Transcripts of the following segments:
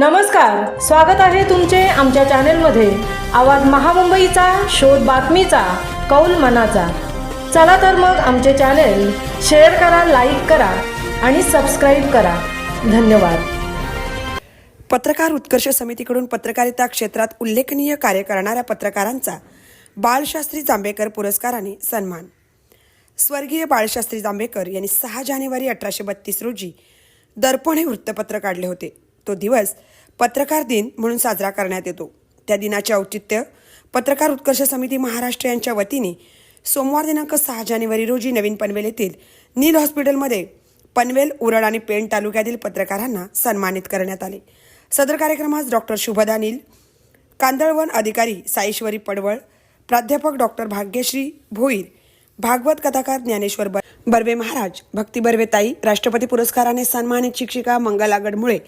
नमस्कार स्वागत आहे तुमचे आमच्या चॅनेलमध्ये. आवाज महामुंबईचा शोध बातमीचा कौल मनाचा. चला तर मग आमचे चॅनेल शेअर करा लाईक करा आणि सबस्क्राईब करा. धन्यवाद. पत्रकार उत्कर्ष समितीकडून पत्रकारिता क्षेत्रात उल्लेखनीय कार्य करणाऱ्या पत्रकारांचा बाळशास्त्री जांभेकर पुरस्काराने सन्मान. स्वर्गीय बाळशास्त्री जांभेकर यांनी सहा जानेवारी अठराशे बत्तीस रोजी दर्पण हे वृत्तपत्र काढले होते. तो दिवस पत्रकार दिन म्हणून साजरा करण्यात येतो. त्या दिनाचे औचित्य पत्रकार उत्कर्ष समिती महाराष्ट्र यांच्या वतीने सोमवार दिनांक सहा जानेवारी रोजी नवीन पनवेल येथील नील हॉस्पिटलमध्ये पनवेल उरड आणि पेण तालुक्यातील पत्रकारांना सन्मानित करण्यात आले. सदर कार्यक्रमास डॉक्टर शुभदा नील कांदळवन अधिकारी साईश्वरी पडवळ प्राध्यापक डॉक्टर भाग्यश्री भोईर भागवत कथाकार ज्ञानेश्वर बर्वे महाराज भक्ती बर्वे ताई राष्ट्रपती पुरस्काराने सन्मानित शिक्षिका मंगला गडमुळे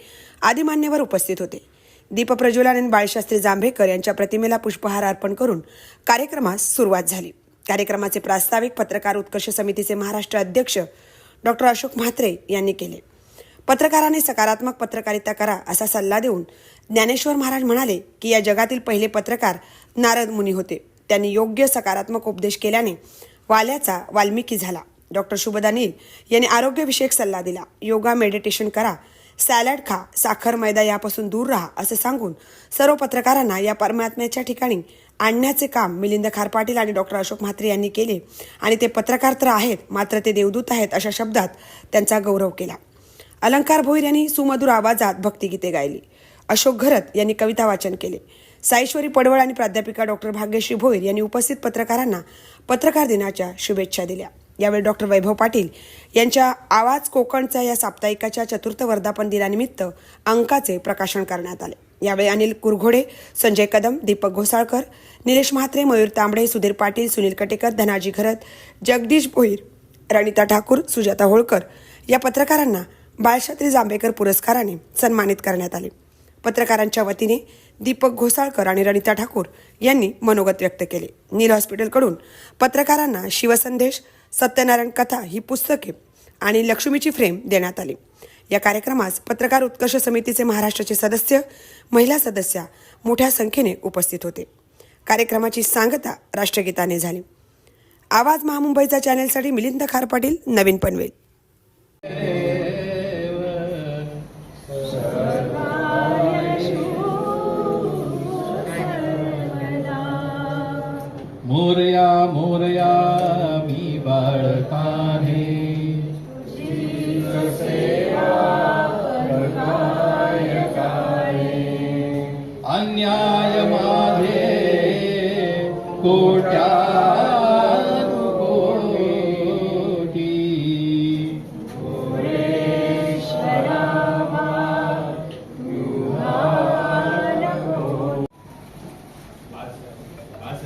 आदी मान्यवर उपस्थित होते. दीप प्रज्वलन आणि बाळशास्त्री जांभेकर यांच्या प्रतिमेला पुष्पहार अर्पण करून कार्यक्रमास सुरुवात झाली. कार्यक्रमाचे प्रास्ताविक पत्रकार उत्कर्ष समितीचे महाराष्ट्र अध्यक्ष डॉक्टर अशोक म्हात्रे यांनी केले. पत्रकाराने सकारात्मक पत्रकारिता करा असा सल्ला देऊन ज्ञानेश्वर महाराज म्हणाले की या जगातील पहिले पत्रकार नारद मुनी होते. त्यांनी योग्य सकारात्मक उपदेश केल्याने वाल्याचा वाल्मिकी झाला. डॉक्टर शुभदानील यांनी आरोग्यविषयक सल्ला दिला. योगा मेडिटेशन करा. सॅलड खा. साखर मैदा यापासून दूर राहा असे सांगून सर्व पत्रकारांना या परमात्म्याच्या ठिकाणी आणण्याचे काम मिलिंद खारपाटील आणि डॉक्टर अशोक म्हात्रे यांनी केले आणि ते पत्रकार तर आहेत मात्र ते देवदूत आहेत अशा शब्दात त्यांचा गौरव केला. अलंकार भोईर यांनी सुमधुर आवाजात भक्तिगीते गायली. अशोक घरत यांनी कविता वाचन केले. साईश्वरी पडवळ आणि प्राध्यापिका डॉक्टर भाग्यश्री भोईर यांनी उपस्थित पत्रकारांना पत्रकार दिनाच्या शुभेच्छा दिल्या. यावेळी डॉक्टर वैभव पाटील यांच्या आवाज कोकणचा या साप्ताहिकाच्या चतुर्थ वर्धापन दिनानिमित्त अंकाचे प्रकाशन करण्यात आले. यावेळी अनिल कुरघोडे संजय कदम दीपक घोसाळकर निलेश म्हात्रे मयूर तांबडे सुधीर पाटील सुनील कटेकर धनाजी घरत जगदीश भोईर रणिता ठाकूर सुजाता होळकर या पत्रकारांना बाळशात्री जांभेकर पुरस्काराने सन्मानित करण्यात आले. पत्रकारांच्या वतीने दीपक घोसाळकर आणि रणिता ठाकूर यांनी मनोगत व्यक्त केले. नील हॉस्पिटलकडून पत्रकारांना शिवसंदेश सत्यनारायण कथा ही पुस्तके आणि लक्ष्मीची फ्रेम देण्यात आली. या कार्यक्रमास पत्रकार उत्कर्ष समितीचे महाराष्ट्राचे सदस्य महिला सदस्या मोठ्या संख्येने उपस्थित होते. कार्यक्रमाची सांगता राष्ट्रगीताने झाली. आवाज महामुंबईचा चॅनेलसाठी मिलिंद खार पाटील नवीन पनवेल. अन्याय माझे कोट्या कोटी।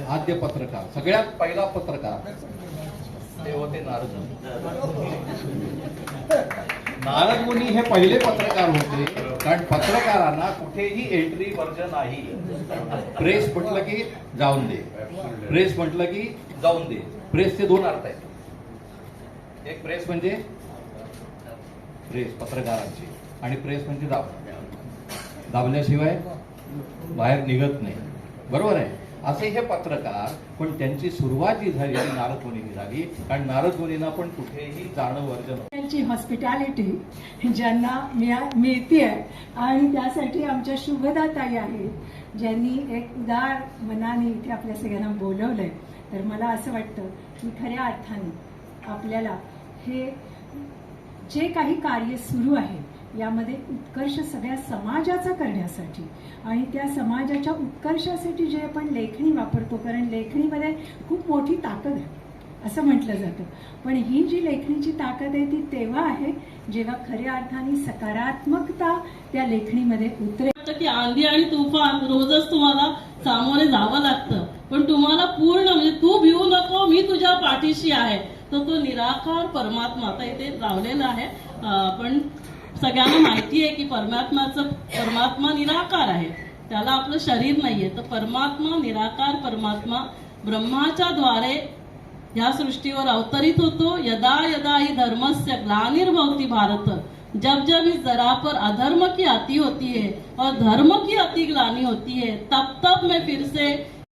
आद्य पत्रकार सगळ्यात पहिला पत्रकार. ते होते नारद. नारद मुनी हे पहिले पत्रकार होते. कारण पत्रकारांना कुठेही एंट्री वर्ज नाही. प्रेस म्हटलं की जाऊन दे. प्रेस म्हटलं की जाऊन दे. प्रेसचे दोन अर्थ आहेत. एक प्रेस म्हणजे प्रेस पत्रकारांची आणि प्रेस म्हणजे दाब. दाबल्याशिवाय बाहेर निघत नाही. बरोबर आहे? असे हे पत्रकार पण त्यांची सुरुवात जी झाली ती नारद झाली. कारण नारदमुनींना पण कुठेही जाणं वर्जन त्यांची हॉस्पिटॅलिटी ज्यांना मिळा मिळते आणि त्यासाठी आमच्या शुभदाताई आहेत ज्यांनी एक उदार मनाने इथे आपल्या सगळ्यांना बोलवलंय. तर मला असं वाटतं की खऱ्या अर्थाने आपल्याला हे जे काही कार्य सुरू आहे यामध्ये उत्कर्ष सगळ्या समाजाचा करण्यासाठी आणि त्या समाजाच्या उत्कर्षासाठी जे आपण लेखणी वापरतो कारण लेखणीमध्ये खूप मोठी ताकद आहे असं म्हटलं जातं. पण ही जी लेखणीची ताकद आहे ती तेव्हा आहे जेव्हा खऱ्या अर्थाने सकारात्मकता त्या लेखणीमध्ये उतरे की आंधी आणि तुफान रोजच तुम्हाला सामोरे जावं लागतं. पण तुम्हाला पूर्ण म्हणजे तू भिवू नको मी तुझ्या पाठीशी आहे. तर तो निराकार परमात्मा आता इथे लावलेला आहे. पण सगळ्यांना माहिती आहे की परमात्माचं परमात्मा निराकार आहे. त्याला आपलं शरीर नाहीये. तर परमात्मा निराकार परमात्मा ब्रह्माच्या द्वारे या सृष्टीवर अवतरित होतो. यदा यदा ही धर्मस्य ग्लानिर्भवती भारत. जब जब इस जरा पर अधर्म की अति होती है और धर्म की अति ग्लानी होती है तब तब मैं फिर से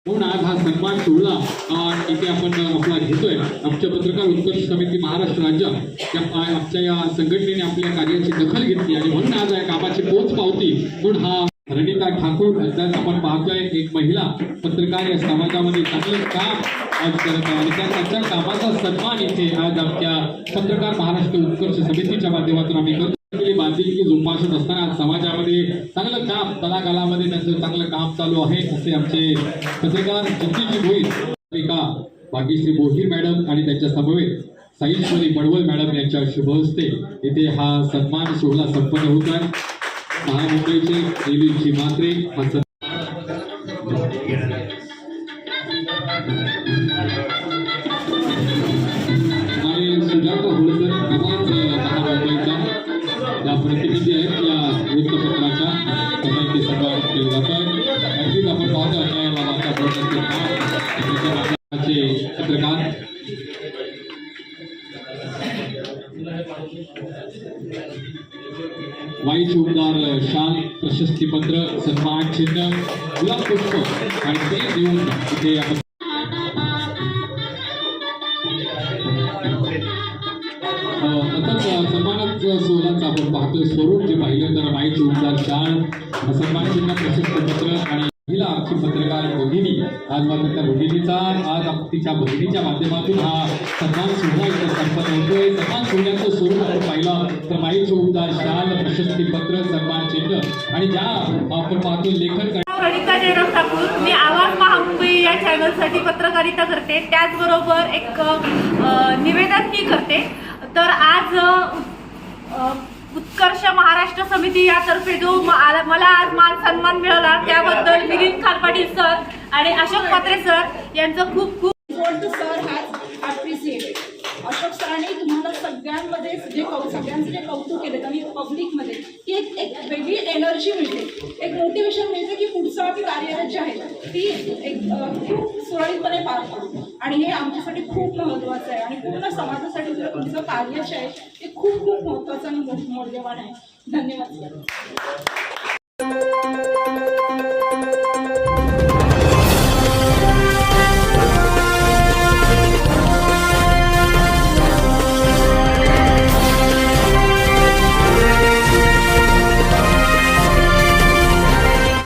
हो म्हणून आज हा सन्मान सोहळा इथे आपण आपला घेतोय. आमच्या पत्रकार उत्कर्ष समिती महाराष्ट्र राज्य या आमच्या या संघटनेने आपल्या कार्याची दखल घेतली आणि म्हणून आज या कामाची पोच पावती. म्हणून हा रणिता ठाकूर आज आपण पाहतोय एक महिला पत्रकार या समाजामध्ये चांगलं काम आज करत आहे. आणि त्या त्यांच्या कामाचा सन्मान इथे आज आमच्या पत्रकार महाराष्ट्र उत्कर्ष समितीच्या माध्यमातून आम्ही करतो. आपली बांधिलकी जोपासत असताना समाजामध्ये चांगलं काम कलाकालामध्ये त्यांचं चांगलं काम चालू आहे असे आमचे पत्रकार जितीजी भोईर एका भाग्यश्री बोहीर मॅडम आणि त्यांच्या समवेत साईश्वरी बडवल मॅडम यांच्या शुभ हस्ते इथे हा सन्मान सोहळा संपन्न होत आहे. महामुंबईचे देवीची मात्रे हा केलं जात आपण पाहतो वाई शाल प्रशस्तीपत्र सन्मान चिन्ह गुलाब पुष्प आणि ते देऊन इथे आपण अ, सन्मानच सोहळ्याचं आपण पाहतोय स्वरूप माईची उमदार शाळ सन्मान चिन्ह प्रशस्तीपत्र आणि महिला आमची पत्रकार भगिनी आज मात्र त्या भगिनीचा आज तिच्या भगिनीच्या माध्यमातून हा सन्मान सोहळा इथं संपन्न होतोय. सन्मान सोहळ्याचं स्वरूप आपण पाहिलं तर माईची उमदार शाल प्रशस्तीपत्र सन्मान चिन्ह आणि ज्या आपण पाहतोय लेखन कर- जयराम ठाकूर मी आवाज महामुंबई या चॅनलसाठी पत्रकारिता करते. त्याचबरोबर एक निवेदन मी करते. तर आज अ, उत्कर्ष महाराष्ट्र समिती यातर्फे जो मला आज मान सन्मान मिळाला त्याबद्दल मिलिंद खालपाटील सर आणि अशोक पात्रे सर यांचं खूप खूप सर हॅज ॲप्रिसिएटेड अशोक सरांनी तुम्हाला सगळ्यांमध्ये जे कौ सगळ्यांचं जे कौतुक केलं आणि पब्लिकमध्ये की एक एक वेगळी एनर्जी मिळते. एक मोटिवेशन मिळते की पुढचं आम्ही कार्यरत जे आहे ती एक खूप सुरळीतपणे पार पाडतो. आणि हे आमच्यासाठी खूप महत्त्वाचं आहे. आणि पूर्ण समाजासाठी जर तुमचं कार्य जे आहे ते खूप खूप महत्त्वाचं आणि मौल्यवान आहे. धन्यवाद